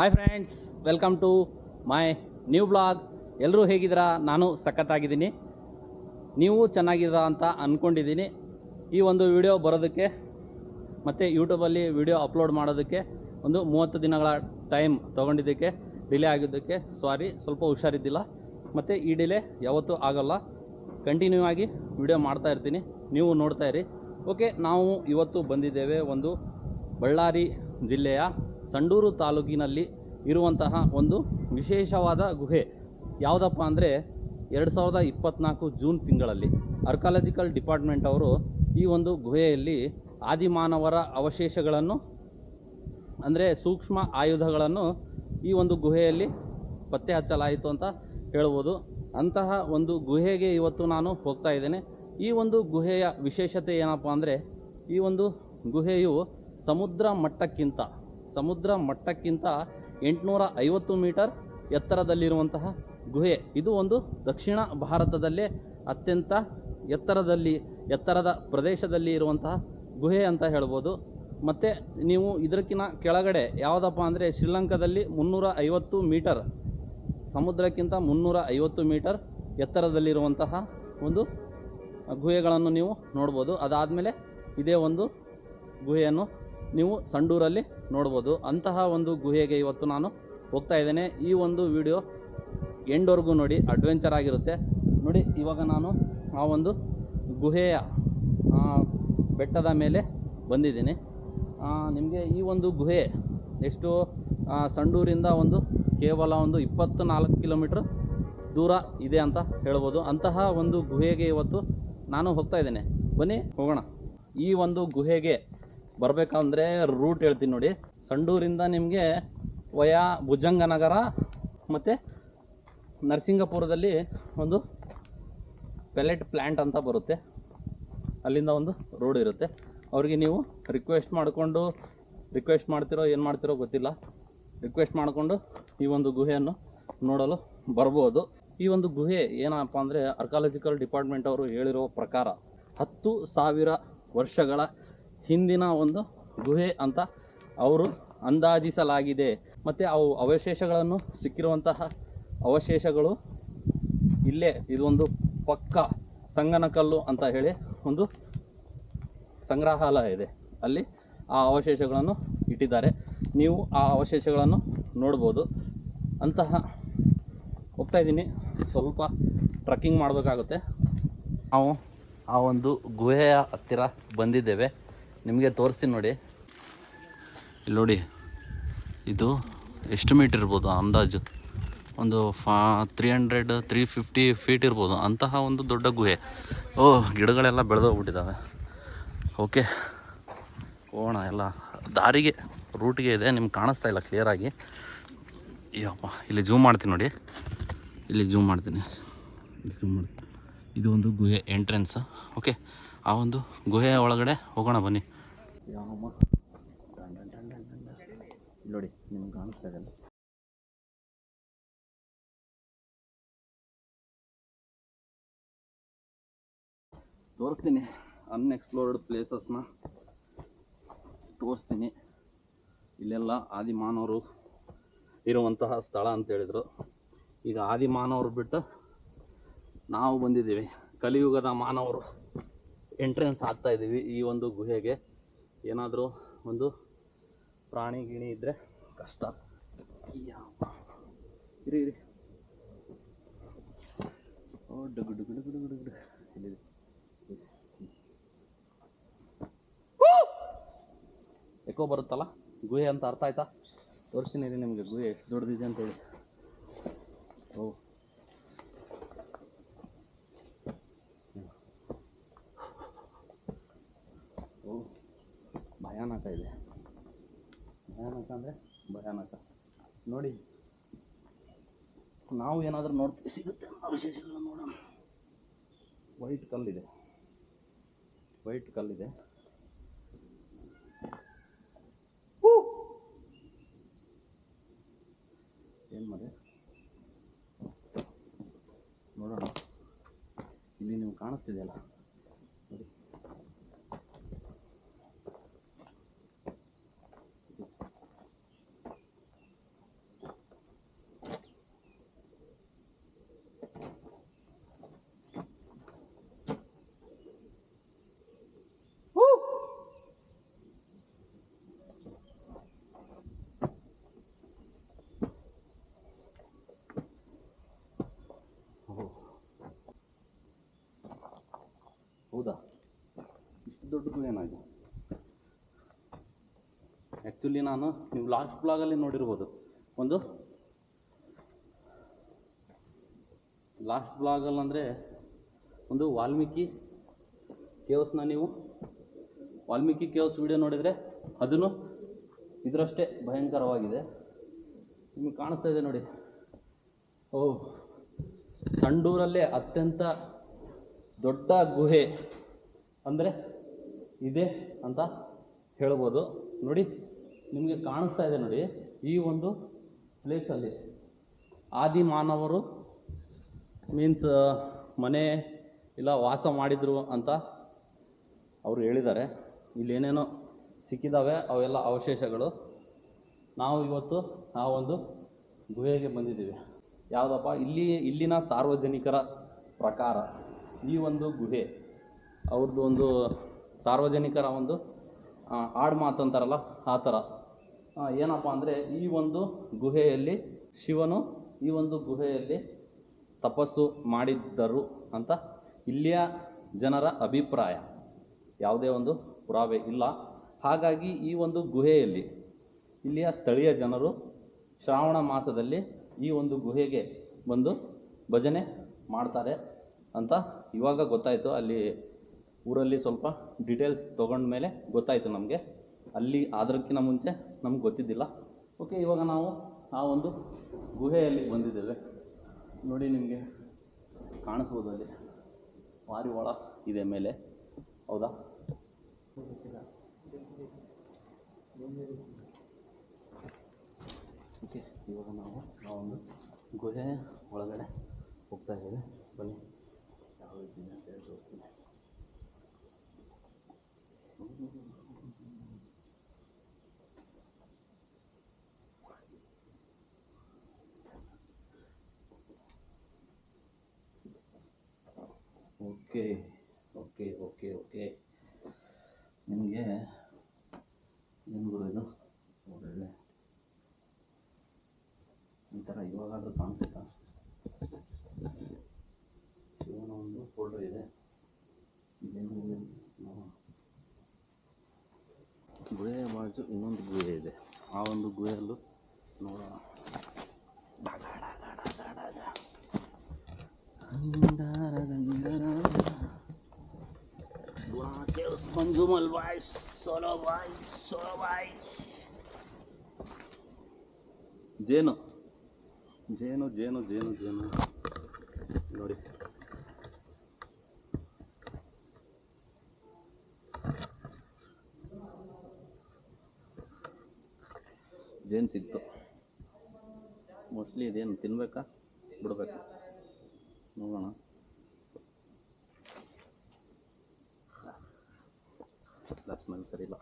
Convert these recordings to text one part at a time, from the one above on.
Hi friends welcome to my new blog ಎಲ್ಲರೂ ಹೇಗಿದ್ದೀರಾ? ನಾನು ಸಖತ್ತಾಗಿದ್ದೀನಿ. ನೀವು ಚೆನ್ನಾಗಿದ್ದೀರಾ ಅಂತ ಅಂದ್ಕೊಂಡಿದ್ದೀನಿ ಈ ಒಂದು ವಿಡಿಯೋ ಬರೋದಕ್ಕೆ ಮತ್ತು ಯೂಟ್ಯೂಬಲ್ಲಿ ವಿಡಿಯೋ ಅಪ್ಲೋಡ್ ಮಾಡೋದಕ್ಕೆ ಒಂದು ಮೂವತ್ತು ದಿನಗಳ ಟೈಮ್ ತೊಗೊಂಡಿದ್ದಕ್ಕೆ ಡಿಲೇ ಆಗಿದ್ದಕ್ಕೆ ಸಾರಿ ಸ್ವಲ್ಪ ಹುಷಾರಿದ್ದಿಲ್ಲ. ಮತ್ತು ಈ ಡಿಲೇ ಯಾವತ್ತೂ ಆಗೋಲ್ಲ. ಕಂಟಿನ್ಯೂ ಆಗಿ ವಿಡಿಯೋ ಮಾಡ್ತಾ ಇರ್ತೀನಿ. ನೀವು ನೋಡ್ತಾ ಇರಿ. ಓಕೆ ನಾವು ಇವತ್ತು ಬಂದಿದ್ದೇವೆ ಒಂದು ಬಳ್ಳಾರಿ ಜಿಲ್ಲೆಯ ಸಂಡೂರು ತಾಲೂಕಿನಲ್ಲಿ ಇರುವಂತಹ ಒಂದು ವಿಶೇಷವಾದ ಗುಹೆ. ಯಾವುದಪ್ಪ ಅಂದರೆ ಎರಡು ಸಾವಿರದ ಇಪ್ಪತ್ತ್ನಾಲ್ಕು ಜೂನ್ ತಿಂಗಳಲ್ಲಿ ಆರ್ಕಾಲಜಿಕಲ್ ಡಿಪಾರ್ಟ್ಮೆಂಟ್ ಅವರು ಈ ಒಂದು ಗುಹೆಯಲ್ಲಿ ಆದಿಮಾನವರ ಅವಶೇಷಗಳನ್ನು, ಅಂದರೆ ಸೂಕ್ಷ್ಮ ಆಯುಧಗಳನ್ನು ಈ ಒಂದು ಗುಹೆಯಲ್ಲಿ ಪತ್ತೆ ಹಚ್ಚಲಾಯಿತು ಅಂತ ಹೇಳ್ಬೋದು. ಅಂತಹ ಒಂದು ಗುಹೆಗೆ ಇವತ್ತು ನಾನು ಹೋಗ್ತಾ ಇದ್ದೇನೆ. ಈ ಒಂದು ಗುಹೆಯ ವಿಶೇಷತೆ ಏನಪ್ಪ ಅಂದರೆ ಈ ಒಂದು ಗುಹೆಯು ಸಮುದ್ರ ಮಟ್ಟಕ್ಕಿಂತ ಸಮುದ್ರ ಮಟ್ಟಕ್ಕಿಂತ ಎಂಟುನೂರ ಐವತ್ತು ಮೀಟರ್ ಎತ್ತರದಲ್ಲಿರುವಂತಹ ಗುಹೆ. ಇದು ಒಂದು ದಕ್ಷಿಣ ಭಾರತದಲ್ಲೇ ಅತ್ಯಂತ ಎತ್ತರದಲ್ಲಿ, ಎತ್ತರದ ಪ್ರದೇಶದಲ್ಲಿ ಇರುವಂತಹ ಗುಹೆ ಅಂತ ಹೇಳ್ಬೋದು. ಮತ್ತು ನೀವು ಇದಕ್ಕಿಂತ ಕೆಳಗಡೆ ಯಾವುದಪ್ಪ ಅಂದರೆ ಶ್ರೀಲಂಕಾದಲ್ಲಿ ಮುನ್ನೂರ ಐವತ್ತು ಮೀಟರ್, ಸಮುದ್ರಕ್ಕಿಂತ ಮುನ್ನೂರ ಐವತ್ತು ಮೀಟರ್ ಎತ್ತರದಲ್ಲಿರುವಂತಹ ಒಂದು ಗುಹೆಗಳನ್ನು ನೀವು ನೋಡ್ಬೋದು. ಅದಾದಮೇಲೆ ಇದೇ ಒಂದು ಗುಹೆಯನ್ನು ನೀವು ಸಂಡೂರಲ್ಲಿ ನೋಡ್ಬೋದು. ಅಂತಹ ಒಂದು ಗುಹೆಗೆ ಇವತ್ತು ನಾನು ಹೋಗ್ತಾ ಇದ್ದೇನೆ. ಈ ಒಂದು ವಿಡಿಯೋ ಎಂಡ್ವರೆಗೂ ನೋಡಿ, ಅಡ್ವೆಂಚರ್ ಆಗಿರುತ್ತೆ. ನೋಡಿ, ಇವಾಗ ನಾನು ಆ ಒಂದು ಗುಹೆಯ ಬೆಟ್ಟದ ಮೇಲೆ ಬಂದಿದ್ದೀನಿ. ನಿಮಗೆ ಈ ಒಂದು ಗುಹೆ ಎಷ್ಟು ಸಂಡೂರಿಂದ ಒಂದು ಕೇವಲ ಒಂದು ಇಪ್ಪತ್ತು ನಾಲ್ಕು ಕಿಲೋಮೀಟ್ರ್ ದೂರ ಇದೆ ಅಂತ ಹೇಳ್ಬೋದು. ಅಂತಹ ಒಂದು ಗುಹೆಗೆ ಇವತ್ತು ನಾನು ಹೋಗ್ತಾ ಇದ್ದೇನೆ. ಬನ್ನಿ, ಹೋಗೋಣ. ಈ ಒಂದು ಗುಹೆಗೆ ಬರಬೇಕಂದ್ರೆ ರೂಟ್ ಹೇಳ್ತೀನಿ ನೋಡಿ. ಸಂಡೂರಿಂದ ನಿಮಗೆ ವಯಾ ಭುಜಂಗನಗರ ಮತ್ತು ನರಸಿಂಗಪುರದಲ್ಲಿ ಒಂದು ಪೆಲೆಟ್ ಪ್ಲ್ಯಾಂಟ್ ಅಂತ ಬರುತ್ತೆ. ಅಲ್ಲಿಂದ ಒಂದು ರೋಡ್ ಇರುತ್ತೆ. ಅವ್ರಿಗೆ ನೀವು ರಿಕ್ವೆಸ್ಟ್ ಮಾಡಿಕೊಂಡು ರಿಕ್ವೆಸ್ಟ್ ಮಾಡ್ತಿರೋ, ಏನು ಮಾಡ್ತಿರೋ ಗೊತ್ತಿಲ್ಲ. ರಿಕ್ವೆಸ್ಟ್ ಮಾಡಿಕೊಂಡು ಈ ಒಂದು ಗುಹೆಯನ್ನು ನೋಡಲು ಬರ್ಬೋದು. ಈ ಒಂದು ಗುಹೆ ಏನಪ್ಪ ಅಂದರೆ ಆರ್ಕಾಲಜಿಕಲ್ ಡಿಪಾರ್ಟ್ಮೆಂಟ್ ಅವರು ಹೇಳಿರೋ ಪ್ರಕಾರ ಹತ್ತು ಸಾವಿರ ವರ್ಷಗಳ ಹಿಂದಿನ ಒಂದು ಗುಹೆ ಅಂತ ಅವರು ಅಂದಾಜಿಸಲಾಗಿದೆ. ಮತ್ತು ಅವು ಅವಶೇಷಗಳನ್ನು ಸಿಕ್ಕಿರುವಂತಹ ಅವಶೇಷಗಳು ಇಲ್ಲೇ ಇದೊಂದು ಪಕ್ಕ ಸಂಗನಕಲ್ಲು ಅಂತ ಹೇಳಿ ಒಂದು ಸಂಗ್ರಹಾಲಯ ಇದೆ. ಅಲ್ಲಿ ಆ ಅವಶೇಷಗಳನ್ನು ಇಟ್ಟಿದ್ದಾರೆ. ನೀವು ಆ ಅವಶೇಷಗಳನ್ನು ನೋಡ್ಬೋದು. ಅಂತಹ ಹೋಗ್ತಾ ಇದ್ದೀನಿ. ಸ್ವಲ್ಪ ಟ್ರಕ್ಕಿಂಗ್ ಮಾಡಬೇಕಾಗುತ್ತೆ. ನಾವು ಆ ಒಂದು ಗುಹೆಯ ಹತ್ತಿರ ಬಂದಿದ್ದೇವೆ. ನಿಮಗೆ ತೋರಿಸ್ತೀನಿ ನೋಡಿ. ಇಲ್ಲಿ ನೋಡಿ, ಇದು ಎಷ್ಟು ಮೀಟ್ರ್ ಇರ್ಬೋದು ಅಂದಾಜು. ಒಂದು ಫಾ three hundred three fifty feet ಇರ್ಬೋದು. ಅಂತಹ ಒಂದು ದೊಡ್ಡ ಗುಹೆ. ಓ, ಗಿಡಗಳೆಲ್ಲ ಬೆಳೆದೋಗ್ಬಿಟ್ಟಿದ್ದಾವೆ ಓಕೆ ಹೋಗೋಣ, ಎಲ್ಲ ದಾರಿಗೆ ರೂಟ್ಗೆ ಇದೆ. ನಿಮ್ಗೆ ಕಾಣಿಸ್ತಾ ಇಲ್ಲ ಕ್ಲಿಯರಾಗಿ ಅಯ್ಯಪ್ಪ ಇಲ್ಲಿ ಜೂಮ್ ಮಾಡ್ತೀನಿ ನೋಡಿ. ಇಲ್ಲಿ ಜೂಮ್ ಮಾಡ್ತೀನಿ. ಜೂಮ್ ಮಾಡ್ತೀನಿ. ಇದು ಒಂದು ಗುಹೆ ಎಂಟ್ರೆನ್ಸ್ ಓಕೆ ಆ ಒಂದು ಗುಹೆಯ ಒಳಗಡೆ ಹೋಗೋಣ ಬನ್ನಿ. ನೋಡಿ, ನಿಮ್ಗೆ ಕಾಣಿಸ್ತಾ ಇದೆ ತೋರಿಸ್ತೀನಿ ಅನ್ಎಕ್ಸ್ಪ್ಲೋರ್ಡ್ ಪ್ಲೇಸಸ್ನ ತೋರಿಸ್ತೀನಿ. ಇಲ್ಲೆಲ್ಲ ಆದಿಮಾನವರು ಇರುವಂತಹ ಸ್ಥಳ ಅಂತ ಹೇಳಿದರು. ಈಗ ಆದಿಮಾನವರು ಬಿಟ್ಟು ನಾವು ಬಂದಿದ್ದೀವಿ. ಕಲಿಯುಗದ ಮಾನವರು. ಎಂಟ್ರೆನ್ಸ್ ಆಗ್ತಾ ಇದ್ದೀವಿ ಈ ಒಂದು ಗುಹೆಗೆ. ಏನಾದರೂ ಒಂದು ಪ್ರಾಣಿ ಗಿಣಿ ಇದ್ದರೆ ಕಷ್ಟ. ಇರಿ ಇರಿ. ಓ, ಡಗು ಡಗು ಡಗು ಡಗು ಎಕೋ ಬರುತ್ತಲ್ಲ? ಗುಹೆ ಅಂತ ಅರ್ಥ ಆಯ್ತಾ? ತೋರಿಸ್ತೀನಿ ನಿಮಗೆ. ಗುಹೆ ಎಷ್ಟು ದೊಡ್ಡದಿದೆ ಅಂತ ಹೇಳಿ ಓ. ಓ, ಭಯಾನಕ ಇದೆ. ಭಯಾನಕ ಅಂದರೆ? ಭಯಾನಕ. ನೋಡಿ, ನಾವು ಏನಾದರೂ ನೋಡ್ತೀವಿ, ಸಿಗುತ್ತೆ ವಿಶೇಷಗಳನ್ನು ನೋಡೋಣ. ವೈಟ್ ಕಲ್ಲಿದೆ. ವೈಟ್ ಕಲ್ಲಿದೆ. ಏನು ಮಾಡಿ ನೋಡೋಣ. ಇಲ್ಲಿ ನೀವು ಕಾಣಿಸ್ತಿದೆಯಲ್ಲ ನೋಡಿ ದೊಡ್ಡ ಏನಾಗಿದೆ ಆ್ಯಕ್ಚುಲಿ ನಾನು ನೀವು ಲಾಸ್ಟ್ ಬ್ಲಾಗಲ್ಲಿ ನೋಡಿರ್ಬೋದು. ಒಂದು ಲಾಸ್ಟ್ ಬ್ಲಾಗಲ್ಲಿ ಅಂದರೆ ಒಂದು ವಾಲ್ಮೀಕಿ ಕೇವ್ಸ್ನ ನೀವು ವಾಲ್ಮೀಕಿ ಕೇವ್ಸ್ ವಿಡಿಯೋ ನೋಡಿದರೆ ಅದನ್ನು ಇದರಷ್ಟೇ ಭಯಂಕರವಾಗಿದೆ. ನಿಮಗೆ ಕಾಣಿಸ್ತಾ ಇದೆ ನೋಡಿ. ಓ ಸಂಡೂರಲ್ಲೇ ಅತ್ಯಂತ ದೊಡ್ಡ ಗುಹೆ ಅಂದರೆ ಇದೆ ಅಂತ ಹೇಳ್ಬೋದು. ನೋಡಿ, ನಿಮಗೆ ಕಾಣಿಸ್ತಾ ಇದೆ ನೋಡಿ, ಈ ಒಂದು ಪ್ಲೇಸಲ್ಲಿ ಆದಿ ಮಾನವರು ಮೀನ್ಸ್ ಮನೆ ಇಲ್ಲ ವಾಸ ಮಾಡಿದರು ಅಂತ ಅವರು ಹೇಳಿದ್ದಾರೆ. ಇಲ್ಲಿ ಏನೇನೋ ಸಿಕ್ಕಿದ್ದಾವೆ ಅವೆಲ್ಲ ಅವಶೇಷಗಳು. ನಾವು ಇವತ್ತು ಆ ಒಂದು ಗುಹೆಗೆ ಬಂದಿದ್ದೀವಿ. ಯಾವುದಪ್ಪ? ಇಲ್ಲಿ, ಇಲ್ಲಿನ ಸಾರ್ವಜನಿಕರ ಪ್ರಕಾರ. ಈ ಒಂದು ಗುಹೆ ಅವ್ರದ್ದು ಒಂದು ಸಾರ್ವಜನಿಕರ ಒಂದು ಆಡ್ ಮಾತು ಅಂತಾರಲ್ಲ, ಆ ಥರ. ಏನಪ್ಪ ಅಂದರೆ ಈ ಒಂದು ಗುಹೆಯಲ್ಲಿ ಶಿವನು ಈ ಒಂದು ಗುಹೆಯಲ್ಲಿ ತಪಸ್ಸು ಮಾಡಿದ್ದರು ಅಂತ ಇಲ್ಲಿಯ ಜನರ ಅಭಿಪ್ರಾಯ. ಯಾವುದೇ ಒಂದು ಪುರಾವೆ ಇಲ್ಲ. ಹಾಗಾಗಿ ಈ ಒಂದು ಗುಹೆಯಲ್ಲಿ ಇಲ್ಲಿಯ ಸ್ಥಳೀಯ ಜನರು ಶ್ರಾವಣ ಮಾಸದಲ್ಲಿ ಈ ಒಂದು ಗುಹೆಗೆ ಬಂದು ಭಜನೆ ಮಾಡ್ತಾರೆ. ಅಂತ ಇವಾಗ ಗೊತ್ತಾಯಿತು. ಅಲ್ಲಿ ಊರಲ್ಲಿ ಸ್ವಲ್ಪ ಡೀಟೇಲ್ಸ್ ತೊಗೊಂಡ ಮೇಲೆ ಗೊತ್ತಾಯಿತು ನಮಗೆ. ಅಲ್ಲಿ ಅದಕ್ಕಿಂತ ಮುಂಚೆ ನಮ್ಗೆ ಗೊತ್ತಿದ್ದಿಲ್ಲ. ಓಕೆ ಇವಾಗ ನಾವು ಆ ಒಂದು ಗುಹೆಯಲ್ಲಿ ಬಂದಿದ್ದೇವೆ. ನೋಡಿ ನಿಮಗೆ ಕಾಣಿಸ್ಬೋದು ಅಲ್ಲಿ. ಒಳ ಇದೆ ಮೇಲೆ. ಹೌದಾ? ಓಕೆ ಇವಾಗ ನಾವು ಆ ಒಂದು ಗುಹೆ ಒಳಗಡೆ ಹೋಗ್ತಾ ಇದ್ದೇವೆ. ಬನ್ನಿ. ಯಾವ ರೀತಿ ಇದೆ ಅಂತ ಹೇಳಿ ತೋರಿಸ್ತೀನಿ ಓಕೆ ಓಕೆ ಓಕೆ ಓಕೆ ನಿಮಗೆ ಏನು ಗುರು ಇದು ಒಳ್ಳೆ ಈ ಥರ ಇವಾಗಾದ್ರೂ ಕಾಣಿಸುತ್ತಾ ಶಿವನ ಒಂದು ಫೋಲ್ಡರ್ ಇದೆ. ಗುಹೆ ಬಾಜು ಇನ್ನೊಂದು ಗುಹೆ ಇದೆ. ಆ ಒಂದು ಗುಹೆಯಲ್ಲೂ ನೋಡೋಣ. Manjummal boy solo boy solo boy ಜೇನು ಜೇನು ಜೇನು ಜೇನು ಜೇನು ನೋಡಿ ಜೇನು ಸಿಕ್ತು. ಮೋಸ್ಟ್ಲಿ ಇದೇನು ತಿನ್ಬೇಕಾ? ಬಿಡಬೇಕು. ನೋಡೋಣ. ಸ್ಮೆಲ್ ಸರಿ ಇಲ್ಲ.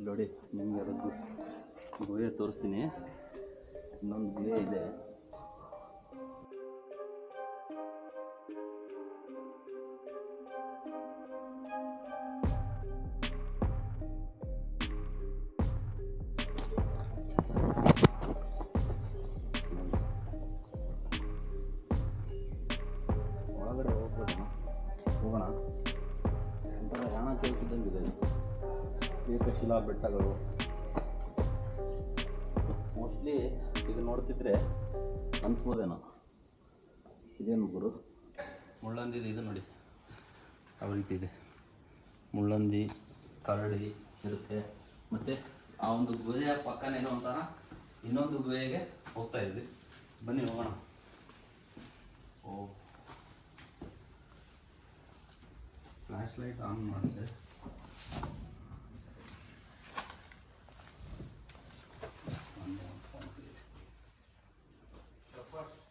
ನೋಡಿ, ನಿಮ್ಗೆ ಅದಕ್ಕೆ ಗುಹೆ ತೋರಿಸ್ತೀನಿ. ಇನ್ನೊಂದು ಗುಹೆ ಇದೆ. ಏಕಶಿಲಾ ಬೆಟ್ಟಗಳು. ಮೋಸ್ಟ್ಲಿ ಇದು ನೋಡ್ತಿದ್ರೆ ಅನ್ಸ್ಬೋದೇನೋ. ಇದೇನು ಗುರು? ಮುಳ್ಳಂದಿದು ಇದು ನೋಡಿ. ಯಾವ ರೀತಿ ಇದೆ. ಮುಳ್ಳಂದಿ, ಕರಡಿ ಇರುತ್ತೆ ಮತ್ತು ಆ ಒಂದು ಗುಹೆಯ ಪಕ್ಕನೇ ಇರುವಂತಹ ಇನ್ನೊಂದು ಗುಹೆಗೆ ಹೋಗ್ತಾ ಇದ್ವಿ. ಬನ್ನಿ ಹೋಗೋಣ. ಓ. ಫ್ಲ್ಯಾಶ್ ಲೈಟ್ ಆನ್ ಮಾಡಿದೆ ಸುಮಾರು ಒಂದು ಟೂ ಫಿಫ್ಟಿ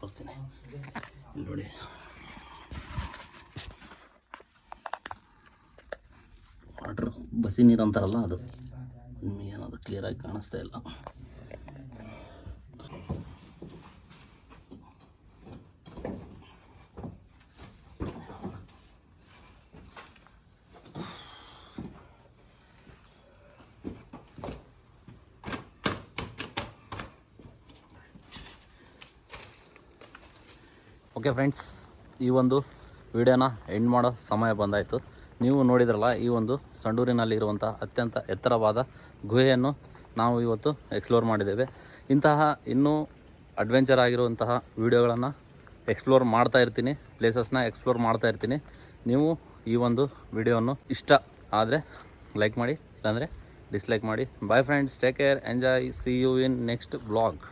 ತೋರಿಸ್ತೀನಿ. ನೋಡಿ. ವಾಟ್ರ್ ಬಸಿ ನೀರು ಅಂತಾರಲ್ಲ ಅದು. ಏನದು ಕ್ಲಿಯರಾಗಿ ಕಾಣಿಸ್ತಾ ಇಲ್ಲ. ಓಕೆ ಫ್ರೆಂಡ್ಸ್ ಈ ಒಂದು ವಿಡಿಯೋನ ಎಂಡ್ ಮಾಡೋ ಸಮಯ ಬಂದಾಯಿತು. ನೀವು ನೋಡಿದ್ರಲ್ಲ, ಈ ಒಂದು ಸಂಡೂರಿನಲ್ಲಿರುವಂಥ ಅತ್ಯಂತ ಎತ್ತರವಾದ ಗುಹೆಯನ್ನು ನಾವು ಇವತ್ತು ಎಕ್ಸ್ಪ್ಲೋರ್ ಮಾಡಿದ್ದೇವೆ. ಇಂತಹ ಇನ್ನೂ ಅಡ್ವೆಂಚರ್ ಆಗಿರುವಂತಹ ವಿಡಿಯೋಗಳನ್ನು ಎಕ್ಸ್ಪ್ಲೋರ್ ಮಾಡ್ತಾ ಇರ್ತೀನಿ. ಪ್ಲೇಸಸ್ನ ಎಕ್ಸ್ಪ್ಲೋರ್ ಮಾಡ್ತಾ ಇರ್ತೀನಿ. ನೀವು ಈ ಒಂದು ವಿಡಿಯೋವನ್ನು ಇಷ್ಟ ಆದರೆ ಲೈಕ್ ಮಾಡಿ, ಇಲ್ಲಾಂದರೆ ಡಿಸ್ಲೈಕ್ ಮಾಡಿ. Bye friends take care enjoy see you in next blog